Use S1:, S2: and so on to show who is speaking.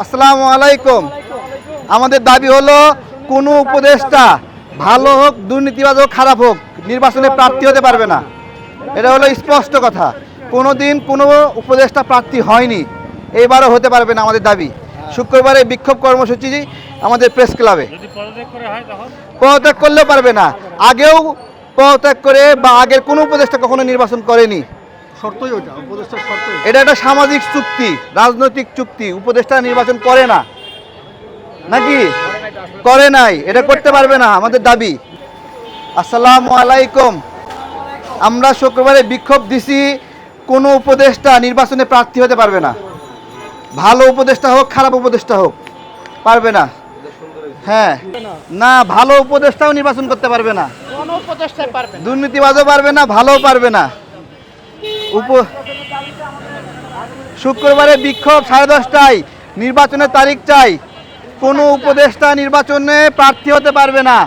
S1: আসসালামু আলাইকুম। আমাদের দাবি হলো কোনো উপদেষ্টা ভালো হোক দুর্নীতিবাজ হোক খারাপ হোক নির্বাচনে প্রার্থী হতে পারবে না। এটা হলো স্পষ্ট কথা। কোনো দিন কোনো উপদেষ্টা প্রার্থী হয়নি। এইবারও হতে পারবে না আমাদের দাবি। শুক্রবারে বিক্ষোভ কর্মসূচি আমাদের প্রেস ক্লাবে।
S2: পদত্যাগ
S1: করলেও পারবে না। আগেও পদত্যাগ করে বা আগের কোনো উপদেষ্টা কখনো নির্বাচন করেনি।
S3: শর্তই ওটা উপদেষ্টার শর্তই
S1: এটা একটা সামাজিক চুক্তি রাজনৈতিক চুক্তি উপদেষ্টা নির্বাচন করে না। নাকি? করে নাই এটা করতে পারবে না আমাদের দাবি। আসসালামু আলাইকুম। আমরা শুক্রবারে বিক্ষোভ দিছি কোনো উপদেষ্টা নির্বাচনে প্রার্থী হতে পারবে না। ভালো উপদেষ্টা হোক খারাপ উপদেষ্টা হোক পারবে না। হ্যাঁ না ভালো উপদেষ্টাও নির্বাচন করতে পারবে না।
S4: কোনো পারবে না।
S1: দুর্নীতিবাজও পারবে না ভালোও পারবে না। উপ শুক্রবারে বিক্ষোভ সাড়ে দশটায়। নির্বাচনের তারিখ চাই। কোনো উপদেষ্টা নির্বাচনে প্রার্থী হতে পারবে না।